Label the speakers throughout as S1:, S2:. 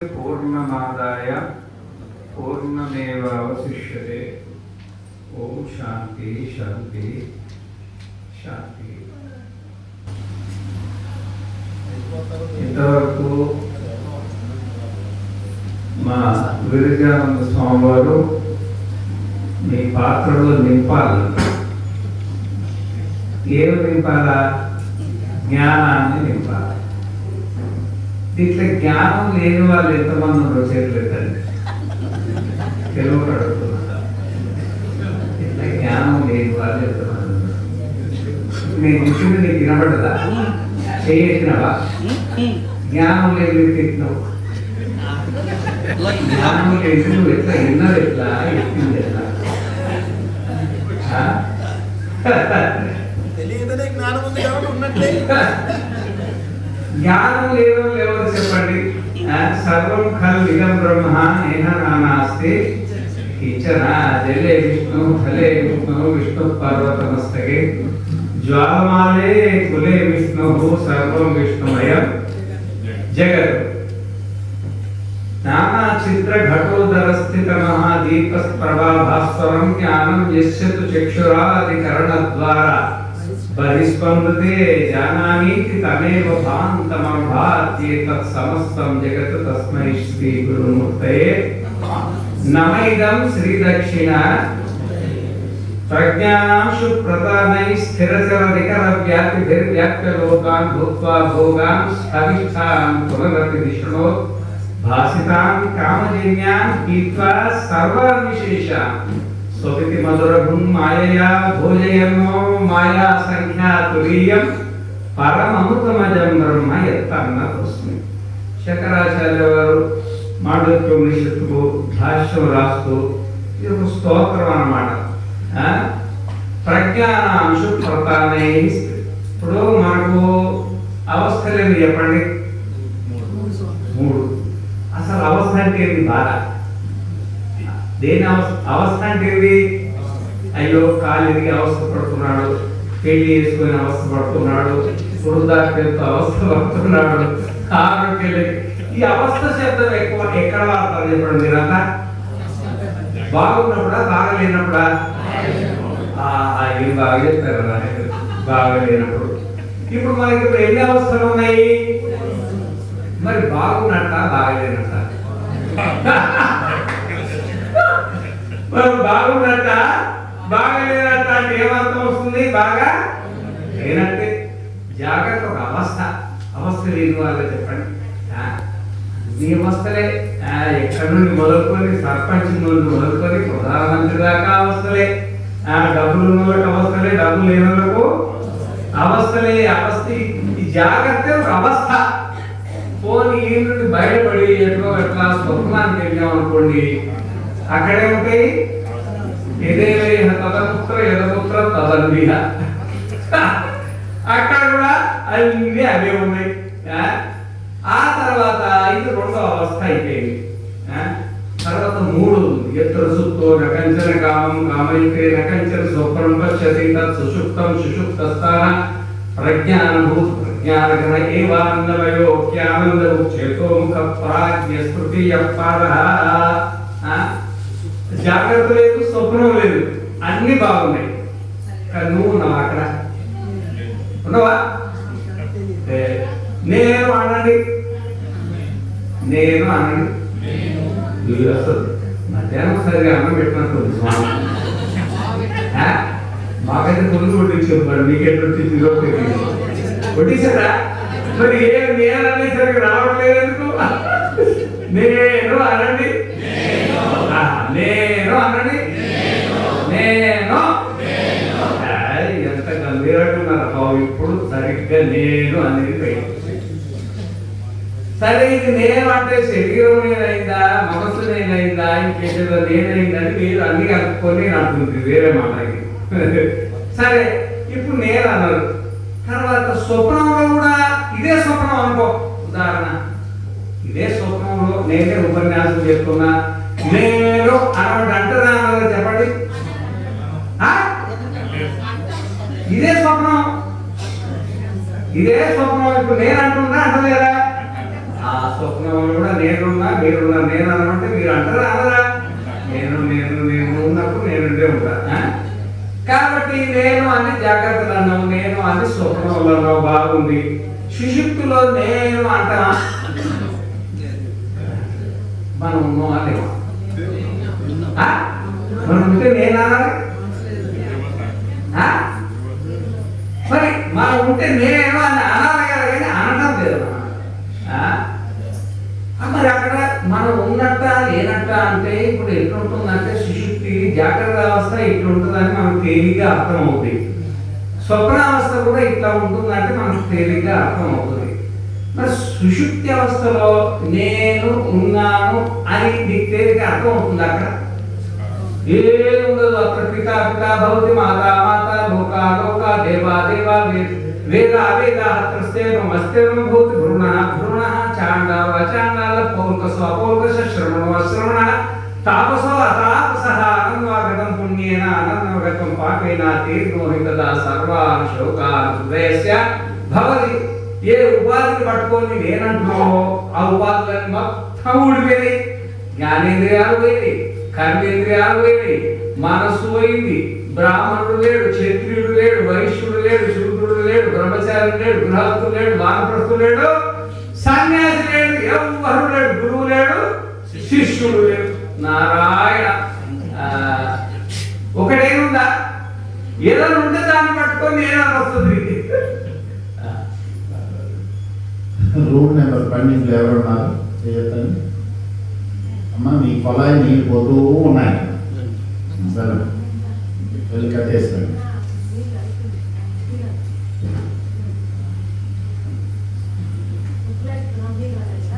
S1: పూర్ణమాదాయ పూర్ణమేవశిష్యే ॐ శాంతి శాంతి శాంతి ఇంతవరకు మా విరజానంద స్వామి వారు మీ పాత్రలో నింపాలి. ఏమి నింపాలా? జ్ఞానాన్ని నింపాలి. ఇట్లా జ్ఞానం లేని వాళ్ళు ఎంతమంది ఉన్నారో చేతులెత్తండి తెలుగు అడుగుతున్నా. ఇట్లా జ్ఞానం లేని వాళ్ళు ఎంతమంది నేను ఇచ్చింది నీకు వినపడదా చేసినవా జ్ఞానం లేని తిట్టినావు జ్ఞానం లేని నువ్వు ఎట్లా విన్నది ఎట్లా? ఎక్కింది ఎట్లా?
S2: తెలియదనే జ్ఞానం ఉంది కాబట్టి ఉన్నట్లే.
S1: జ్ఞానం లేదో ఎవరు చెప్పండి ఆ, సర్వం ఖల్ ఇదం బ్రహ్మ నేహ నానాస్తి కించన జలే విష్ణు ఫలే విష్ణు విష్ణు పర్వతమస్తకే జ్వాలమాలే కులే విష్ణు సర్వం విష్ణుమయం జగత్ నానా చిత్ర ఘటోదర స్థిత మహాదీప ప్రభాభాస్వరం జ్ఞానం యస్య తు बहिस्पन्दते जानामि तमेव भान्तमभात्ये तत् समस्तं जगत् तस्मै श्रीगुरुमूर्तये। नम इदं श्रीदक्षिण। प्रज्ञांशु प्रतापैः स्थिरचरनिकरव्याप्तिभिर्व्याप्यलोकान् भूत्वा भोगान् स्थविष्ठान् पुनरतिदिशृणोत् भासितान् कामजन्यान् पीत्वा सर्वविशेषान् స్వపితి మధురభుం మాయయా భోజయన్నో మాయా సంఖ్యా తురీయం పరమమృతమజం బ్రహ్మ ఎత్తన్న తస్మి శంకరాచార్య వారు మాండవ్యోపనిషత్తుకు భాష్యం రాస్తూ ఇది ఒక స్తోత్రం అన్నమాట? ప్రజ్ఞానాంశు ప్రతానే ఇప్పుడు మనకు అవస్థలేమి చెప్పండి. మూడు. అసలు అవస్థ అంటే బాధ? దేని అవస్థ అవస్థ అంటే ఏంటి అయ్యో కాలికి అవస్థ పడుతున్నాడు పెళ్ళి చేసుకుని అవస్థ పడుతున్నాడు వృద్ధాప్యంతో అవస్థ పడుతున్నాడు ఆరోగ్యం ఈ అవస్థ శబ్దం ఎక్కువ ఎక్కడ వాడతారు చెప్పండి మీరంతా బాగున్నప్పుడా బాగలేనప్పుడా? ఆ, ఆ, ఇది బాగా చెప్పారు బాగలేనప్పుడు. ఇప్పుడు మనకి ఇప్పుడు ఎన్ని అవస్థలు ఉన్నాయి? మరి బాగున్నట్ట బాగలేనట్ట? మరి బాగున్నట్ట బాగలేనట్ట అంటే ఏమర్థం వస్తుంది? బాగా లేనట్టే జాగ్రత్త ఒక అవస్థ. అవస్థ లేని వాళ్ళు చెప్పండి. నీ అవస్థలే. ఆ, ఎక్కడి నుండి మొదలుకొని సర్పంచ్ నుండి మొదలుకొని ప్రధానమంత్రి దాకా అవస్థలే. ఆ, డబ్బులు ఉన్న వాళ్ళకి అవస్థలే డబ్బులు లేని అవస్థలే. అవస్థ ఈ- జాగ్రత్త ఒక అవస్థ. ఫోన్ ఈ నుండి బయటపడి ఎట్లా ఎట్లా స్వప్నానికి వెళ్ళాం అనుకోండి అక్కడే ఉంటాయి ఎదేవే తదపుత్ర యదపుత్ర తదన్విహ అక్కడ కూడా అన్ని అవే ఉన్నాయి. ఆ? తర్వాత ఇది రెండో అవస్థ అయిపోయింది. తర్వాత మూడు ఎత్ర సుప్తో నకంచన కామం కామైతే నకంచన స్వప్నం పశ్యతి తత్ సుషుప్తం సుషుప్తస్థాన ప్రజ్ఞానభూత ప్రజ్ఞానఘన ఏవాన్నమయో జ్ఞానంద చేతోముఖ ప్రాజ్ఞ స్మృతి పాద. జాగ్రత్త లేదు స్వప్నం లేదు. అన్ని బాగున్నాయి. కానీ నువ్వు ఉన్నావు అక్కడ? ఉన్నావా? నేను అనండి నేను అనండి మధ్యాహ్నం సరిగా అన్నం పెట్టినట్టు స్వామి. మాకైతే ముందు కొట్టించారు మరి మీకెట్ కొట్టించిందో కొట్టించారా? మరి ఏ నేను అనేది సరిగ్గా రావట్లేదు ఎందుకు? నేను అనండి నేను అనండి నేను. ఎంత గంభీరంగా బాబు ఇప్పుడు సరిగ్గా నేను అనేది బయటకు సరే ఇది నేను అంటే శరీరం నేనైందా మనసు నేనైందా ఇంకేదో నేనైందని మీరు అన్ని కలుపుకొని అంటుంది వేరే మాట ఇది. సరే ఇప్పుడు నేను అన్నారు. తర్వాత స్వప్నంలో కూడా ఇదే స్వప్నం అనుకో. ఉదాహరణ ఇదే స్వప్నంలో నేనే ఉపన్యాసం చెప్తున్నా నేను అన్నమాట అంటారా అన్నది చెప్పండి. ఇదే స్వప్నం. ఇదే స్వప్నం. ఇప్పుడు నేను అంటున్నా అంటలేదా? ఆ స్వప్నంలో కూడా నేనున్నా మీరున్నా నేను అనమంటే మీరు అంటారా అనరా? నేను నేను నేను ఉన్నప్పుడు నేను ఉండే ఉంటా కాబట్టి నేను అని జాగ్రత్తలు అన్నావు నేను అని స్వప్నంలో అన్నావు బాగుంది. సుషుప్తిలో నేను అంటావా మనం ఉన్నాం లేవా? మనం ఉంటే నేను అనాలి ఆ? మరి మనం ఉంటే నేనేమో అని అనాలి కదా కానీ అనడం లేదు మరి అక్కడ మనం ఉన్నట్ట లేనట్ట అంటే ఇప్పుడు ఎట్లుంటుందంటే సుషుప్తి జాగ్రత్త అవస్థ ఇట్లుంటుందని మనకు తేలిగ్గా అర్థం అవుతుంది స్వప్నావస్థ కూడా ఇట్లా ఉంటుందంటే మనకు తేలిగ్గా అర్థం అవుతుంది మరి సుషుప్తి అవస్థలో నేను ఉన్నాను అని నీకు తేలిగ్గా అర్థం అవుతుంది అక్కడ? ఏం అక్కడ పిత పిత భవతి మాత మాత లోక లోక దేవా దేవా వే- వేద త్రస్తేవం అస్తేవం భూతి భ్రూణ భ్రూణ చాండాల చాండాల పౌల్కసో అపౌల్కస శ్రవణో అశ్రవణ తాపసో అతాపస అనందవాగతం పుణ్యేన అనందవగతం పాపేన తీర్ణోహితదా సర్వాన్ శోకాన్ హృదయస్య భవతి ఏ ఉపాధిని పట్టుకొని నేనంటున్నావో ఆ ఉపాధులన్నీ మొత్తం ఊడిపోయి జ్ఞానేంద్రియాలు పోయినాయి. కర్మేంద్రియాలు పోయినాయి మనస్సు పోయింది. బ్రాహ్మణుడు లేడు క్షత్రియుడు లేడు వైశ్యుడు లేడు శూద్రుడు లేడు బ్రహ్మచారి లేడు గృహస్థు లేడు వానప్రస్థు లేడు సన్యాసి లేడు ఎవరు లేడు గురువు లేడు శిష్యుడు లేడు. నారాయణ ఒకటేముందా? ఏదైనా ఉంటే దాన్ని పట్టుకొని ఏదైనా వస్తుంది
S3: రూమ్ నెంబర్ పన్నెండులో ఎవరు ఉన్నారు చేయొద్దని అమ్మ మీ కొలాయి నీళ్ళు పోతూ ఉన్నాయి. సరే.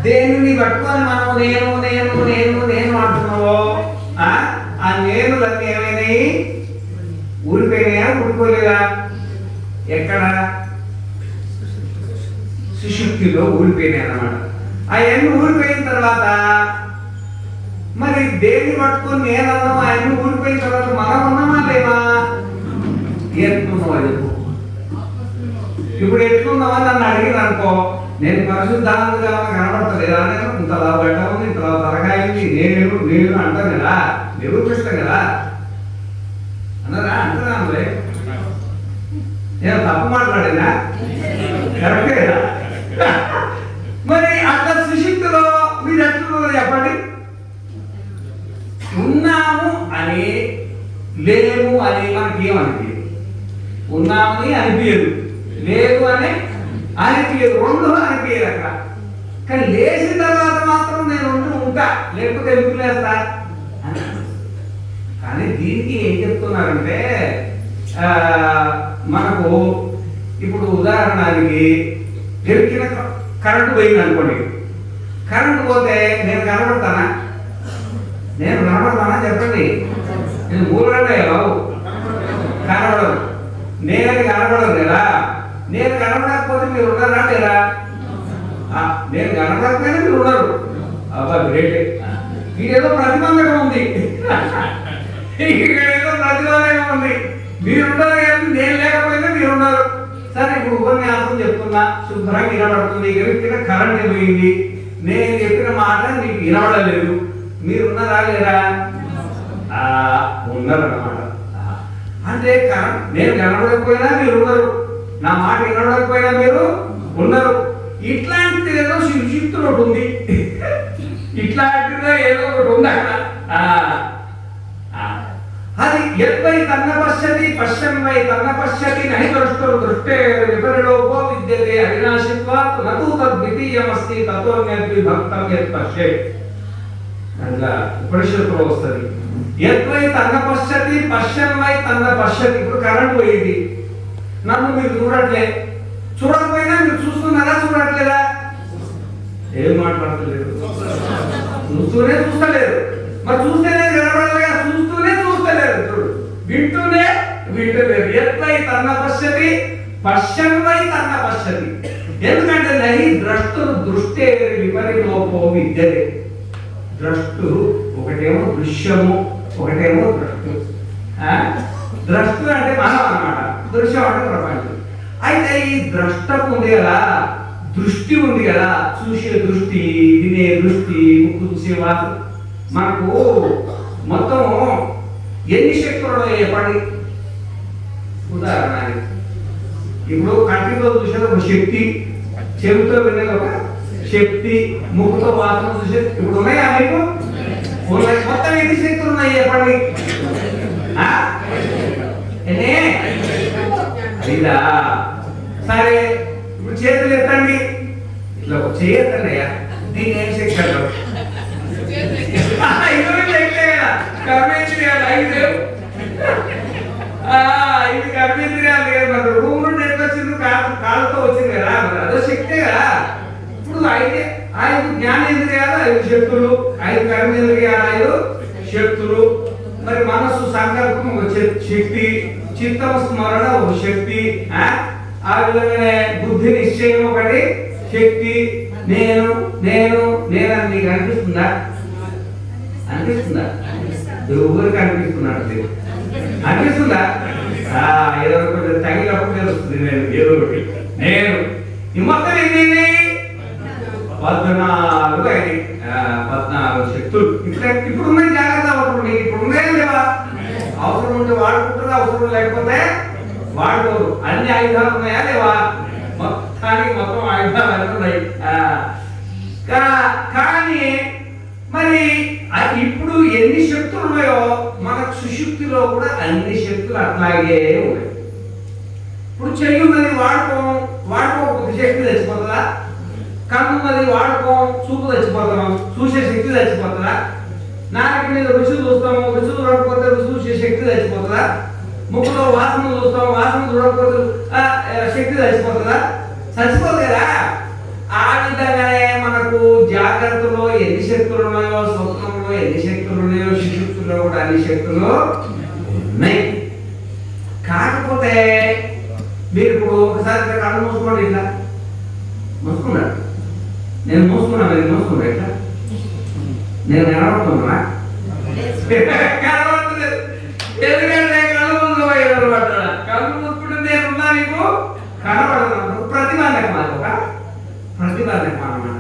S3: వెళ్ళి
S1: పట్టుకొని మనం నేను నేను నేను నేను అంటున్నావో? ఆ? ఆ నేనులన్నీ ఏమైనాయి ఊడిపోయినాయా? ఊడిపోలేదా? ఎక్కడ? సుషుప్తిలో ఊడిపోయినాయి అన్నమాట అవన్నీ ఊడిపోయిన తర్వాత మరి దేన్ని పట్టుకొని నేను అన్నాం అవన్నీ ఊడిపోయిన తర్వాత మనం ఉన్నామా లేవా ఎట్లున్నావా చెప్పు. ఇప్పుడు ఎట్లున్నావా నన్ను అడిగిన అనుకో నేను పరిశుద్ధానందగా కనబడతలేదా? నేను ఇంతలా బట్ట ఉంది ఇంతలా తరగా అయింది నేను నేను అంటాను కదా నిరూపిస్తాను కదా. అన్నదా అంటున్నానులే నేను తప్పు మాట్లాడినా కరెక్టే కదా. మరి అట్లా సుశిక్తిలో మీరు ఎట్లున్నారో చెప్పండి ఉన్నాము అని లేము అని మనకి ఏమనిపించదు ఉన్నామని అనిపించదు. లేదు అని అనిపించదు. రెండు అనిపించదు అక్కడ. కానీ లేచిన తర్వాత మాత్రం నేను ఉంటూ ఉంటా. లేకపోతే ఎందుకు లేస్తా? కానీ దీనికి ఏం చెప్తున్నారంటే మనకు ఇప్పుడు ఉదాహరణకి తెలిసిన కరెంటు పోయింది అనుకోండి కరెంటు పోతే నేను కనబడతానా? నేను కనబడతానా చెప్పండి. నేను మూలంటే బాబు. కనబడదు. నేనని కనబడదు కదా. నేను కనబడకపోతే మీరు ఉన్నారా లేదా ఆ, నేను కనబడకపోయినా మీరు ఉన్నారు అబ్బా గ్రేట్ ఇదేదో ప్రతిబంధకం ఉంది. ఇక్కడ ఏదో ప్రతిబంధకం ఉంది. మీరు ఉన్నారు కానీ నేను లేకపోయినా మీరు ఉన్నారు సరే ఇప్పుడు ఉపన్యాసం చెప్తున్నా. శుభ్రంగా వినబడుతుంది. ఎదుర్కొన్న కరెంట్ పోయింది. నేను చెప్పిన మాట నీకు వినబడలేదు. మీరు ఉన్నారా లేరా ఆ, ఉన్నారన్నమాట. అంటే నేను కనబడకపోయినా మీరు ఉన్నారు. నా మాట వినడకపోయినా మీరు ఉన్నారు. ఇట్లాంటిది ఏదో శిక్షిత్తులు ఒకటి ఉంది. ఇట్లాంటిదో ఏదో ఒకటి ఉంది అక్కడ. అది ఎద్వై తన్న పశ్యతి పశ్యన్ వై తన్న పశ్యతి నహి దృష్టో దృష్టే విపరిలోకో విద్యతే అవినాశిత్వాత్ నతు తద్వితీయమస్తి తత్వన్యద్వి భక్తం యత్ పశ్యేత్ అట్లా ఉపనిషత్తులో వస్తుంది. ఎత్వై తన్న పశ్చతి పశ్చన్మై తన్న పశ్చతి ఇప్పుడు కరెంట్ పోయింది. నన్ను మీరు చూడట్లే. చూడకపోయినా మీరు చూస్తున్నారా చూడట్లేదా? ఏం మాట్లాడలేదు చూస్తూనే చూస్తలేదు. మరి చూస్తేనే కనబడలేగా చూస్తూనే చూస్తలేదు. చూడు. వింటూనే వింటలేదు. ఎత్వై తన్న పశ్చతి పశ్చన్మై తన్న పశ్చతి ఎందుకంటే నహి ద్రష్టులు దృష్టి విపరిలోపో విద్యతే ద్రష్టు ఒకటేమో దృశ్యము ఒకటేమో ద్రష్టు. ద్రష్టు అంటే మనం అన్నమాట. దృశ్యం అంటే ప్రపంచం. అయితే ఈ ద్రష్టకు ఉంది కదా దృష్టి ఉంది కదా చూసే దృష్టి వినే దృష్టి ముక్కు చూసే వాసన మనకు మొత్తం ఎన్ని శక్తులు ఏర్పడి ఉదాహరణ ఇప్పుడు కంటితో చూసేది ఒక శక్తి చెవితో వినేది ఒక శక్తి ముక్కుతో వాసన చూసేది. ఇప్పుడు ఉన్నాయా మీకు? ఉన్నాయి. మొత్తం ఎన్ని శక్తులు ఉన్నాయి చెప్పండి? సరే ఇప్పుడు చేతులు ఎత్తండి. ఇట్లా అయ్యా. దీన్ని ఏం శక్తి అంటారు కర్మేంద్రియాలు ఐదు. అయితే ఐదు జ్ఞానేంద్రియాలు ఐదు శక్తులు ఐదు కర్మేంద్రియాలు ఐదు శక్తులు. మరి మనస్సు సంకల్పం ఒక శక్తి చిత్తం స్మరణ ఒక శక్తి ఆ? విధంగానే బుద్ధి నిశ్చయం ఒకటి శక్తి. నేను నేను నేను అని నీకు అనిపిస్తుందా? అనిపిస్తుందా ఎవరికి అనిపిస్తున్నాడు లేదు. అనిపిస్తుందా? ఏదో ఒకటి తగినప్పుడు తెలుస్తుంది. నేను ఏదో ఒకటి. నేను. ఈ మొత్తం ఎన్ని పద్నాలుగు అయినాయి. ఆ, పద్నాలుగు శక్తులు. ఇప్పుడు ఇప్పుడు జాగ్రత్త అవసరం ఇప్పుడు లేవా? అవసరం ఉంటే వాడుకుంటుంది అవసరం లేకపోతే వాడుకోరు. అన్ని ఆయుధాలు ఉన్నాయా లేవా? మొత్తానికి మొత్తం ఆయుధాలు అన్నీ ఉన్నాయి. ఆ, కానీ మరి ఇప్పుడు ఎన్ని శక్తులు ఉన్నాయో మన సుశుక్తిలో కూడా అన్ని శక్తులు అట్లాగే ఉన్నాయి. ఇప్పుడు చెయ్యి ఉన్నది వాడుకోం బుద్ధి శక్తి తెచ్చిపోతుందా? కన్ను ఉన్నది వాడుకోం చూపు తెచ్చిపోతున్నాం చూసే శక్తి తెచ్చిపోతుందా? నాలుగు మీద రుచి చూస్తాము రుచి చూడకపోతే రుచి చూసే శక్తి తెచ్చిపోతుందా? ముక్కులో వాసన చూస్తాం వాసన చూడకపోతే శక్తి తెచ్చిపోతుందా? చచ్చిపోదు కదా ఆ విధంగానే మనకు జాగ్రత్తలో ఎన్ని శక్తులు ఉన్నాయో స్వప్నంలో ఎన్ని శక్తులు ఉన్నాయో శిశుక్తుల్లో కూడా అన్ని శక్తులు ఉన్నాయి. కాకపోతే మీరు ఇప్పుడు ఒకసారి కళ్ళు మూసుకోండి ఇట్లా మూసుకున్నారు నేను మూసుకున్నా మీరు మూసుకున్నా ఎట్లా? నేను నిలబడుతున్నా కనబడతలేదు. ఎందుకంటే కళ్ళు మూసుకోవాలి అనమాట కళ్ళు మూసుకుంటే నేనున్నా నీకు? కనబడదు. ప్రతిబంధకం అది ప్రతిబంధకం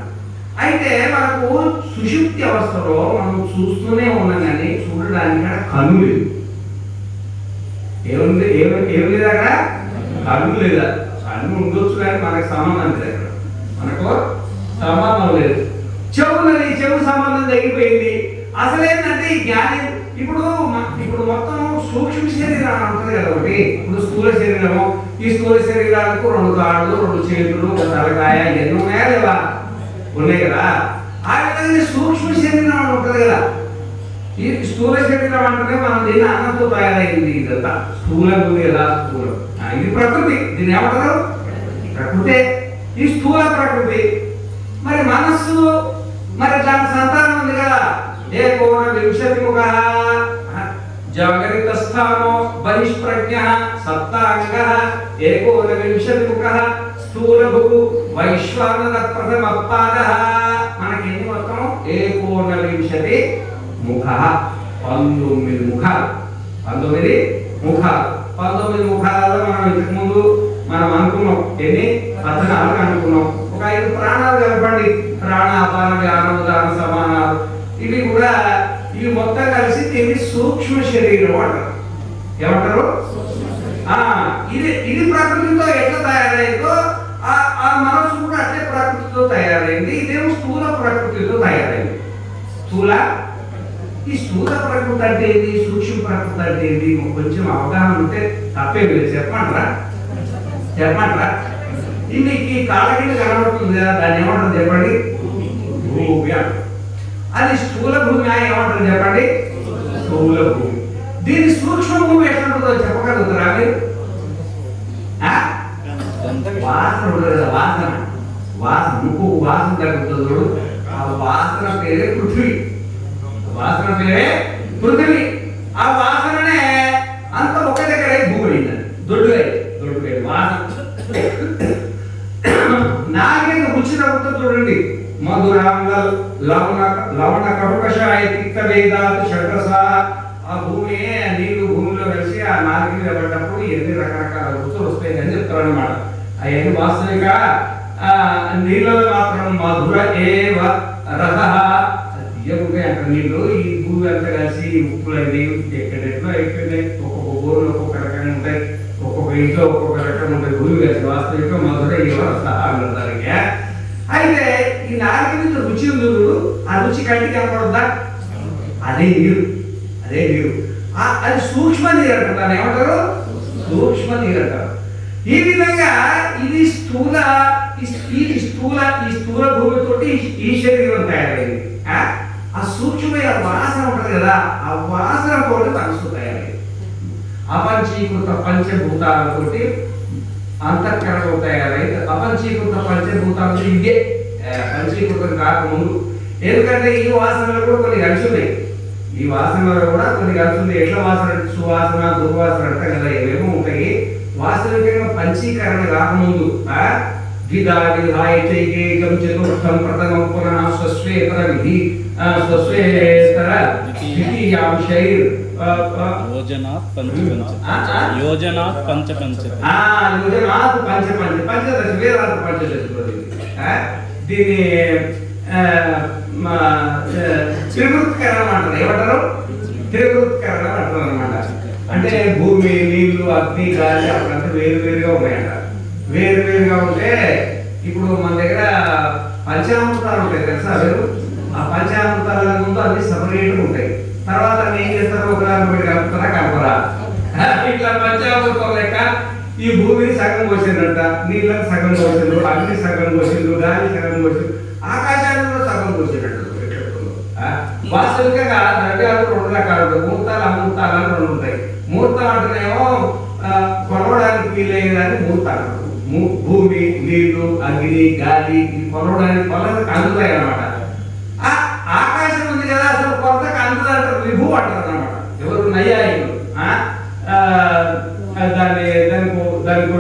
S1: అయితే మనకు సుషుప్తి అవస్థలో మనం చూస్తూనే ఉన్నాం కానీ చూడడానికి అక్కడ కన్ను లేదు ఏముంది? ఏమి ఏం లేదు అక్కడ? కన్ను లేదా. కన్ను ఉండొచ్చు కానీ మనకు సంబంధం లేదు అక్కడ. మనకు సంబంధం లేదు. చెవున్నది చెవు సంబంధం తగ్గిపోయింది అసలేంటంటే ఈ ఇప్పుడు ఇప్పుడు మొత్తం సూక్ష్మ శరీరాలు ఉంటుంది కదా ఒకటి. ఇప్పుడు స్థూల శరీరము. ఈ స్థూల శరీరాలకు రెండు కాళ్ళు రెండు చేతులు ఒక తలకాయ ఎన్ని ఉన్నాయా లేవా? ఉన్నాయి కదా. ఆ విధంగా సూక్ష్మ శరీరం అని ఉంటుంది కదా. ఈ స్థూల శరీరం అంటేనే మనం దీన్ని అన్నంతో తయారైంది ఇదంతా. స్థూలం ఉంది కదా స్థూలం. ఇది ప్రకృతి. దీన్ని ఏమంటారు? ప్రకృతే. ఈ స్థూల ప్రకృతి. మరి మనస్సు మరి దాని సంతానం ఉంది కదా. ఏ కోణ వింశతి ముఖ జాగరిత స్థానో బహిష్ప్రజ్ఞ సప్తాంగ. ఏకోన వింశతి ముఖ స్థూలభు వైశ్వానర ప్రథమ పాద. మనకి ఎన్ని మొత్తం ఏకోన వింశతి ముఖ? పంతొమ్మిది ముఖాలు పంతొమ్మిది ముఖాలు పంతొమ్మిది ముఖాలలో మనం ఇంతకుముందు మనం అనుకున్నాం. ఎన్ని? పద్నాలుగు అనుకున్నాం. ఒక ఐదు ప్రాణాలు కలపండి ప్రాణ అపాన వ్యాన సమానాలు. ఇవి కూడా ఇవి మొత్తం కలిసి దీన్ని సూక్ష్మ శరీరం అంటారు. ఏమంటారు? ఆ, ఇది ఇది ప్రకృతితో ఎట్లా తయారైందో ఆ ఆ మనసు కూడా అట్లే ప్రకృతితో తయారైంది. ఇదేమో స్థూల ప్రకృతితో తయారైంది. స్థూల? ఈ స్థూల ప్రకృతి అంటే ఏంది? సూక్ష్మ ప్రకృతి అంటే ఏంది? కొంచెం అవగాహన ఉంటే తప్పే లేదు. చెప్పమంటారా? చెప్పమంటారా? ఇది మీకు ఈ కాళ్ళ కనబడుతుంది కదా దాన్ని ఏమంటారు చెప్పండి? భూమి అది స్థూల భూమి అని ఏమంటారు చెప్పండి? స్థూల భూమి. దీని సూక్ష్మ భూమి ఎట్లుంటుందో చెప్పగలుగుతారా మీరు? ఆ? వాసన ఉండదు కదా వాసన. వాసన ముక్కు వాసన తగ్గుతుంది చూడు. ఆ వాసన పేరే పృథ్వీ. వాసన పేరే పృథ్వీ. ఆ వాసననే మధురాంగ లవణ లవణ కటుకషాయ తిక్త వేదాత్ షడ్రస. ఆ భూమి నీళ్ళు భూమిలో కలిసి ఆ నాలుగు పడ్డప్పుడు ఎన్ని రకరకాల రుచులు వస్తాయి అని చెప్తారు అనమాట అవన్నీ వాస్తవిక. నీళ్ళలో మాత్రం మధుర ఏవ రథ తీయకుండా అక్కడ నీళ్ళు ఈ భూమి అంతా కలిసి ఈ ఉప్పులన్నీ ఎక్కడెట్లో అయిపోయినాయి. ఒక్కొక్క ఊరిలో ఒక్కొక్క రకంగా ఉంటాయి. ఒక్కొక్క ఇంట్లో ఒక్కొక్క రకంగా ఉంటాయి. భూమి కలిసి వాస్తవిక మధుర ఏవ రథ అన్నదానికి. అయితే ఈ నాలుగు రుచి ఉంది ఆ రుచి కంటికి కనపడద్దా అదే నీరు. అదే నీరు. అది సూక్ష్మ నీరు అంటారు. ఏమంటారు? సూక్ష్మ నీరు అంటారు. ఈ విధంగా ఇది స్థూల ఈ- స్థూల ఈ స్థూల భూమితోటి ఈ శరీరం తయారైంది. ఆ? సూక్ష్మమైన వాసన ఉంటుంది కదా ఆ వాసన తోటి మనసు తయారైంది. అపంచీకృత పంచభూతాలతోటి అంతఃకరణం తయారైంది అపంచీకృత పంచభూతాలతో ఇదే పంచీకృతం కాకముందు. ఎందుకంటే ఈ వాసనలు కూడా కొన్ని కలిసి ఉన్నాయి. ఈ వాసనలో కూడా కొన్ని కలిసి ఉన్నాయి. ఎట్లా వాసన? సువాసన దుర్వాసన అంటే కదా. ఏమేమో ఉంటాయి. వాసనికంగా పంచీకరణ కాకముందు. చతుర్థం ప్రథమం పునః స్వస్వేతర విధి. ఆ, స్వస్వేతర ద్వితీయాంశైర్.
S4: యోజనాత్ పంచ పంచ
S1: ఆ,
S4: యోజనాత్ పంచ పంచ
S1: ఆ పంచ పంచ పంచదశ వేదాంత పంచదశ ఆ, దీన్ని మా, త్రివృత్కరణం అంటారు ఏమంటారు? త్రివృత్కరణం అంటారు అనమాట అంటే భూమి నీళ్ళు అగ్ని గాలి అప్పుడంతా వేరు వేరుగా ఉన్నాయంట. వేరు వేరుగా ఉంటే ఇప్పుడు మన దగ్గర పంచామృతాలు ఉంటాయి తెలుసా వేరు ఆ పంచామృతాల ముందు అన్ని సపరేట్గా ఉంటాయి. తర్వాత ఏం చేస్తారు ఒక పెట్టి కలుపుతారా కలపరా. ఇట్లా పంచామృతం లెక్క ఈ భూమిని సగం పోసిందంట నీళ్ళని సగం పోసిండు అగ్ని సగం పోసిండు గాలి సగం పోసిండు ఆకాశాన్ని కూడా సగం పోసినట్టు వాస్తవికంగా ద్రవ్యాలు రెండు రకాలు ఉంటాయి. మూర్తాలు అమూర్తాలు అని రెండు ఉంటాయి. మూర్తం అంటేనేమో కొలవడానికి వీలయ్యేదాన్ని. భూ- భూమి నీళ్ళు అగ్ని గాలి కొలవడానికి కొలతకు అందుతాయి అన్నమాట ఆ ఆకాశం ఉంది కదా అసలు కొలతకు అందుదంటారు విభూ అంటారు అన్నమాట ఎవరు నయ్యాయిలు ఆ? ఆ, దాన్ని దానికి దానికి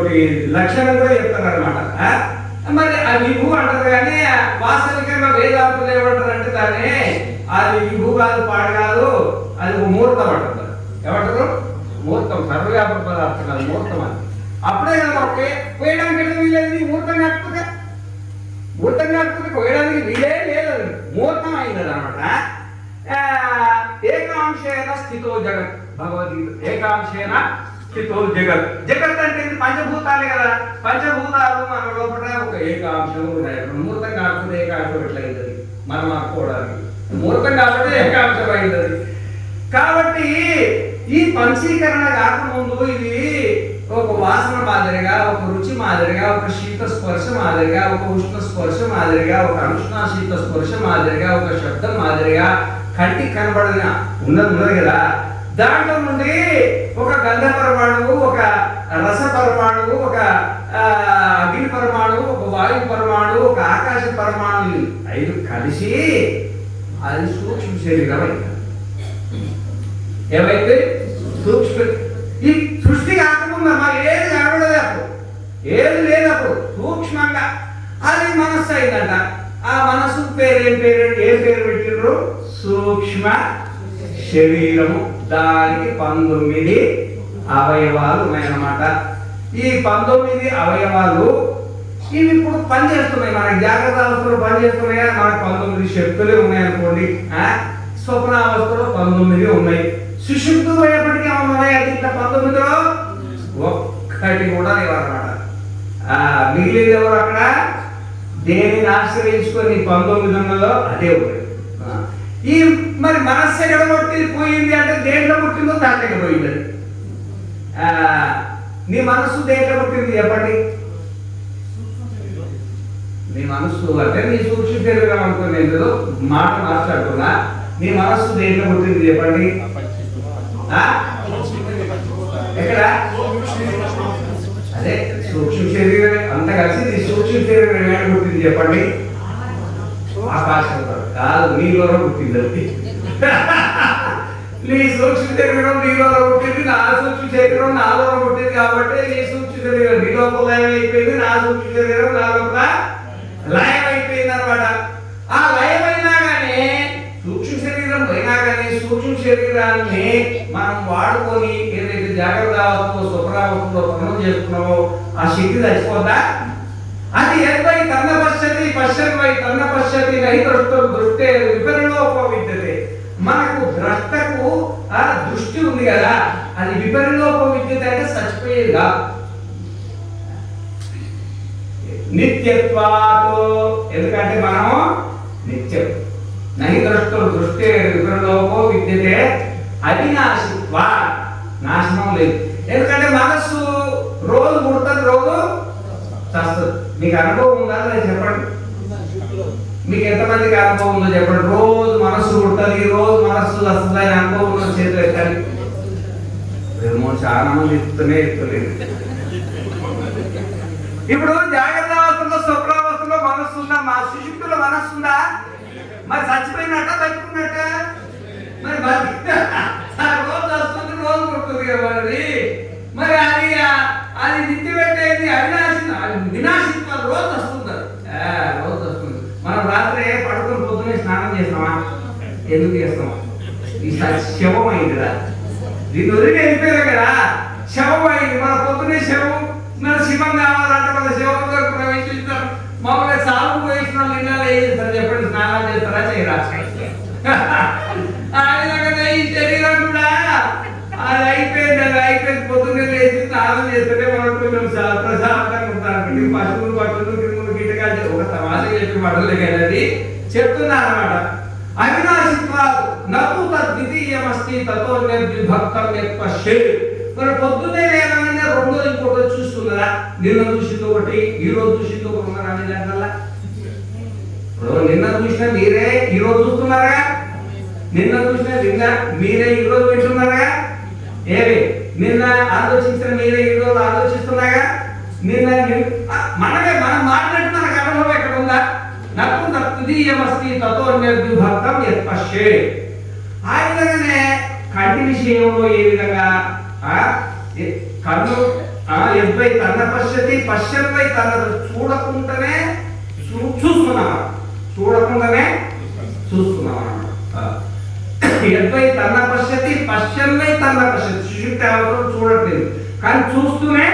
S1: ఒకటి లక్షణం కూడా చెప్తారు అనమాట మరి ఆ విభు అంటారు కానీ వాస్తవికంగా వేదాంతులు ఏమంటారు అంటే దాన్ని అది విభు కాదు పాడు కాదు అది ఒక ముహూర్తం అంటారు ఏమంటారు? ముహూర్తం సర్వవ్యాపక పదార్థం కాదు ముహూర్తం అని అప్పుడే కదా ఓకే కోయడానికి ఎట్లా వీలేదు? ముహూర్తం కాకపోతే? ముహూర్తం కాకపోతే కోయడానికి వీలే లేదు. అది. ముహూర్తం అయినది అనమాట ఏకాంశేన స్థితో జగత్. భగవద్గీత. ఏకాంశేన స్థితో జగత్. జగత్ అంటే ఇది పంచభూతాలే కదా. పంచభూతాలు మన లోపల ఒక ఏకాంశం ఉన్నాయి ముహూర్తం కాకపోతే ఏకాంశం ఎట్లయింది అవుతుంది మనం అనుకోవడానికి ముహూర్తం కాకపోతే ఏకాంశం అవుతుంది కాబట్టి ఈ పంచీకరణ కాకముందు ఇది ఒక వాసన మాదిరిగా ఒక రుచి మాదిరిగా ఒక శీత స్పర్శ మాదిరిగా ఒక ఉష్ణ స్పర్శ మాదిరిగా ఒక అనుష్ణ శీత స్పర్శ మాదిరిగా ఒక శబ్దం మాదిరిగా కంటికి కనబడిన ఉన్నది ఉన్నది కదా. దాంట్లో నుండి ఒక గంధ పరమాణువు ఒక రస పరమాణువు ఒక అగ్ని పరమాణువు ఒక వాయు పరమాణువు ఒక ఆకాశ పరమాణువు ఐదు కలిసి అది సూక్ష్మ శరీరం అయితే ఏమైతే సూక్ష్మ ఈ సృష్టి కాకముందు మరి ఏది కనబడదు అప్పుడు. ఏది లేదు అప్పుడు. సూక్ష్మంగా. అది మనస్సు అయిందంట. ఆ మనస్సు పేరు ఏం పేరు? ఏం పేరు పెట్టిండ్రు సూక్ష్మ శరీరము దానికి పంతొమ్మిది అవయవాలు ఉన్నాయన్నమాట. ఈ పంతొమ్మిది అవయవాలు ఇవి ఇప్పుడు పనిచేస్తున్నాయి మనకి జాగ్రత్త అవస్థలు పనిచేస్తున్నాయా మనకు పంతొమ్మిది శక్తులే ఉన్నాయనుకోండి. స్వప్న స్వప్నావస్థలో పంతొమ్మిది ఉన్నాయి. సుషుప్తు పోయేప్పటికీ ఉన్నాయి? అది ఇట్లా పంతొమ్మిదిలో? ఒక్కటి కూడా లేవన్నమాట. మిగిలింది ఎవరు అక్కడ? దేనిని ఆశ్రయించుకొని పంతొమ్మిది ఉన్నదో అదే ఉన్నాయి ఈ మరి మనస్సు ఎక్కడ కొట్టి పోయింది అంటే దేంట్లో పుట్టిందో దాంట్లో పోయింది. నీ మనస్సు దేంట్లో పుట్టింది చెప్పండి. నీ మనస్సు అంటే నీ సూక్ష్మ శరీరం అనుకుని నేను మాట మాట్లాడుతున్నా నీ మనస్సు దేంట్లో పుట్టింది చెప్పండి. ఎక్కడ? అదే సూక్ష్మ శరీరం అంత కలిసి నీ సూక్ష్మ శరీరం ఏమైనా పుట్టింది చెప్పండి. ఆకాశంలో కాదు నీలోనే పుట్టింది నీ సూక్ష్మ శరీరం నీలోనే పుట్టింది నా సూక్ష్మ శరీరం నాలో పుట్టింది కాబట్టి నీ సూక్ష్మ శరీరం నీ లోపల లయం అయిపోయింది నా సూక్ష్మ శరీరం నా లోపల లయం అయిపోయింది అనమాట ఆ లయమైనా కానీ సూక్ష్మ శరీరం అయినా కానీ సూక్ష్మ శరీరాన్ని మనం వాడుకొని ఏదైతే జాగ్రత్త అవస్థలో స్వప్నావస్థలో పనులు చేసుకున్నామో ఆ శక్తి చచ్చిపోతా అది ఎద్వై తన్న పశ్యతి పశ్యన్ వై తన్న పశ్యతి నైతృష్టం దృష్టే మనకు ద్రష్టకు ఆ దృష్టి ఉంది కదా అది విపరిలోప విద్యత అంటే చచ్చిపోయేది కాదు నిత్యత్వాతో ఎందుకంటే మనము నిత్యం. నహి ద్రష్టం దృష్టి విపరిలోపో విద్యతే అవినాశిత్వ నాశనం లేదు. ఎందుకంటే మనస్సు రోజు పుడుతుంది రోజు చస్తుంది మీకు అనుభవం ఉందా లేదా చెప్పండి. మీకు ఎంతమందికి అనుభవం ఉందో చెప్పండి. రోజు మనస్సు పుడుతుంది రోజు మనస్సు వస్తుంది అని అనుభవం ఉన్న చేతులు ఎత్తాలి. ఏమో చాలా మంది ఎత్తునే ఎత్తలేదు. ఇప్పుడు జాగ్రత్త అవస్థలో స్వప్నావస్థలో మనస్సు ఉందా? మా శిశుక్తుల మనస్సు ఉందా? మరి చచ్చిపోయినట్ట తగ్గుకున్నట్ట మరి రోజు వస్తుంది రోజు పుడుతుంది కదా మరి. మరి అది అది నిత్య పెట్టేది అవినాశి అది రోజు వస్తుంది ఆ, రోజు వస్తుంది మనం రాత్రి పడుకుని పొద్దున్నే స్నానం చేస్తామా? ఎందుకు చేస్తామా? ఈ శవం అయింది కదా దీని వదిలి వెళ్ళిపోయారు కదా. శవం అయింది మన పొద్దునే శవం మన శివం కావాలా? చెప్పి పడలే కదండి చెప్తున్నా అవినాశిత్వాలు నవ్వు తద్వితీయమస్తి తతో నిర్విభక్తం యత్పశ్యే మరి పొద్దున్నే లేవగానే రెండో ఇంకొకటి చూస్తున్నారా? నిన్న చూసింది ఒకటి ఈ రోజు చూసింది ఒకటి ఉన్నారా మీ దాంట్లో నిన్న చూసిన మీరే ఈ రోజు చూస్తున్నారా? నిన్న చూసిన నిన్న మీరే ఈ రోజు వింటున్నారా? ఏవి నిన్న ఆలోచించిన మీరే ఈ రోజు ఆలోచిస్తున్నారా? నిన్న మనమే మనం మాట్లాడిన మనకు అనుభవం ఎక్కడ ఉందా నక్కు తృతీయమస్తి తతో నిర్విభక్తం యత్పశ్యే ఆ విధంగానే కంటి విషయంలో ఏ విధంగా ఆ, కన్ను ఆ, ఎద్వై తన పశ్యతి పశ్యన్వై తన చూడకుండానే చూ- చూస్తున్నాం చూడకుండానే చూస్తున్నాం అన్నమాట తన పశ్యతి పశ్యన్వై తన పశ్యతి. సుషుప్తి చూడట్లేదు. కానీ చూస్తూనే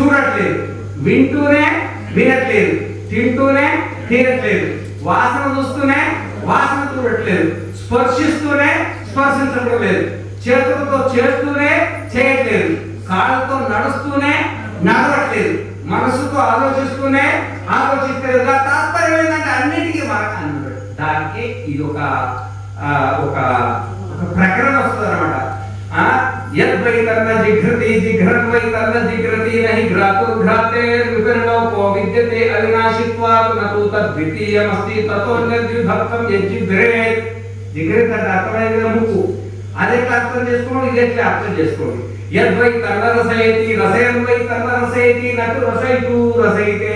S1: చూడట్లేదు. వింటూనే వినట్లేదు. తింటూనే తినట్లేదు. వాసన చూస్తూనే వాసన చూడట్లేదు. స్పర్శిస్తూనే స్పర్శించడం లేదు. చేతులతో చేస్తూనే చేయట్లేదు. కాళ్ళతో నడుస్తూనే నడవట్లేదు. మనసుతో ఆలోచిస్తూనే ఆలోచిస్తలేదు. తాత్పర్యం ఏంటంటే అన్నిటికీ మనకు అన్నాడు దానికి ఇది ఒక ఆ, ఒక ఒక ప్రకరణ వస్తుంది అనమాట యద్వై జిఘ్రతి జిఘ్రన్ వై జిఘ్రతి నహి ఘ్రాతుర్ ఘ్రాతే విపరిణోపో విద్యతే అవినాశిత్వాత్ నతు తద్వితీయమస్తి తతో యజ్జిఘ్రేత్ జిఘ్రేత్ అంటే అర్థమైంది ముక్కు. అది అర్థం చేసుకోండి ఇది ఎట్లా అర్థం చేసుకోండి. యద్వై రసయతి రసయతి నటు రసయితే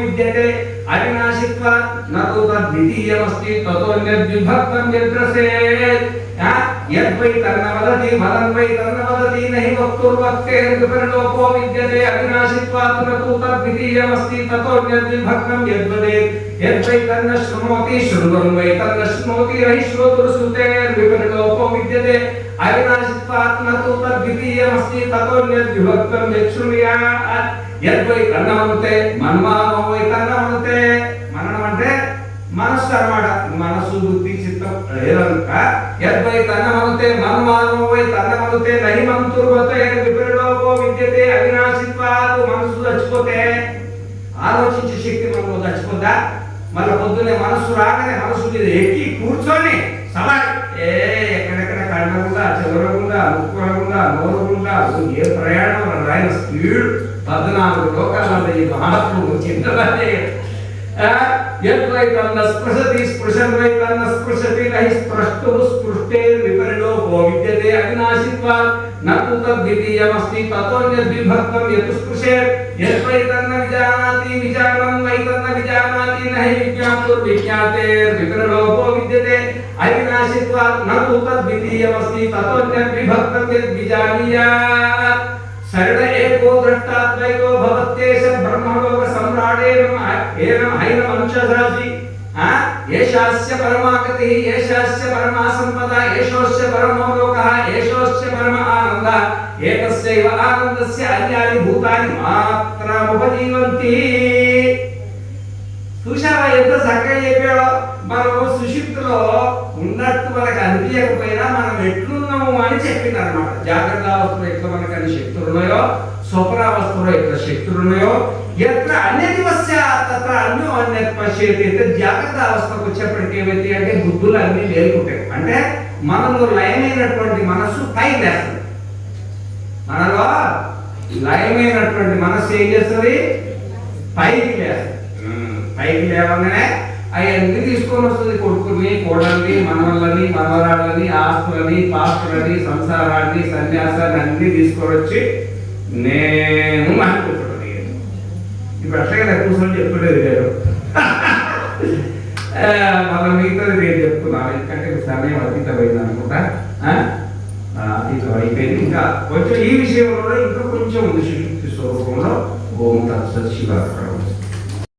S1: విద్యతే. అవినాశిత్వాత్ నతు తద్వితీయమస్తి తతో నిర్విభక్తం యద్రసేత్ ఆ, యద్వై తన్న వదతి వదన్ వై తన్న వదతి నహి వక్తుర్వక్తే విపరిణోపో విద్యతే అవినాశిత్వాత్ నతు తద్వితీయమస్తి తతో నిర్విభక్తం యద్వదేత్ యద్వై తన్న శృణోతి శృణ్వన్ వై తన్న శృణోతి నహి శ్రోతుర్శ్రుతే విపరిణోపో విద్యతే అవినాశిత్వాత్ నతు తద్వితీయమస్తి తతో నిర్విభక్తం యచ్ఛృణుయాత్ కన్నమంతే మన్మానమై కన్నమంతే వై మననం అంటే మనస్సు అనమాట మనస్సు బుద్ధి చిత్తం ఏదనుక యద్వై కన్నమంతే మన్మానమై కన్నమంతే తన్నమనుతే నహి మంతుర్వతే విపరిలోపో విద్యతే అవినాశిత్వాలు మనస్సు చచ్చిపోతే ఆలోచించే శక్తి మనలో చచ్చిపోద్దా? మళ్ళీ పొద్దున్నే మనస్సు రాగానే మనస్సు మీద ఎక్కి కూర్చొని సవాల్ ఏ ఎక్కడెక్కడ కండకుండా చెదరకుండా ముక్కురకుండా నోరుకుండా ఏ ప్రయాణం రాయన స్పీడ్. పద్నాలుగు లోకాలలో ఈ మహాత్ముడు చింతలే యద్వై తన్న స్పృశతి స్పృశన్ వై తన్న స్పృశతి నహి స్పృష్టు స్పృష్టే విపరిలోపో విద్యతే అవినాశిత్వాత్ నతు తద్వితీయమస్తి తతోన్యద్విభక్తం యతు స్పృశేత్ యద్వై తన్న విజానాతి విజానం వై తన్న విజానాతి నహి విజ్ఞాతుర్ విజ్ఞాతేర్ విపరిలోపో విద్యతే అవినాశిత్వాత్ शरण एको दृष्टात्मैको भवत्येष ब्रह्मलोक सम्राडेन एवं हैनम अंशधासि परमागतिः येषास्य परमा सम्पदा येषोस्य परमो लोकः येषोस्य परम आनन्दः एतस्यैव आनन्दस्य अन्यानि भूतानि मात्रमुपजीवन्ति। చూసావా ఎంత చక్కగా చెప్పాడో మనము సుషిప్తులో ఉన్నట్టు మనకు అనిపించకపోయినా మనం ఎట్లున్నాము అని చెప్పింది అనమాట జాగ్రత్త అవస్థలో ఎట్లా మనకు అన్ని శక్తులు ఉన్నాయో స్వప్నావస్థలో ఎట్లా శక్తులు ఉన్నాయో ఎట్లా అన్యతి వస్య తత్ర అన్యో అన్యత్ పశ్చేతి జాగ్రత్త అవస్థకు వచ్చేప్పటికి ఏమైతే అంటే బుద్ధులు అన్ని లేకుంటాయి. అంటే మనలో లయమైనటువంటి మనస్సు పై లేస్తుంది. మనలో లయమైనటువంటి మనస్సు ఏం చేస్తుంది? పైకి లేస్తుంది. పైకి లేవగానే అవన్నీ తీసుకొని వస్తుంది కొడుకుని కోడల్ని మనవల్ని మనవరాళ్ళని ఆస్తులని పాస్తులని సంసారాన్ని సన్యాసాన్ని అన్ని తీసుకొని వచ్చి నేను అనుకుంటున్నాను ఇప్పుడు అట్లాగే కూర్చొని చెప్పలేదు లేదు మన మిగతాది నేను చెప్తున్నాను. ఎందుకంటే సమయం అతీతమైంది అనుకుంటా. అతీతం అయిపోయింది. ఇంకా కొంచెం ఈ విషయంలో ఇంకా కొంచెం ఉంది శిశుక్తి స్వరూపంలో ఓం తత్సత్ శివ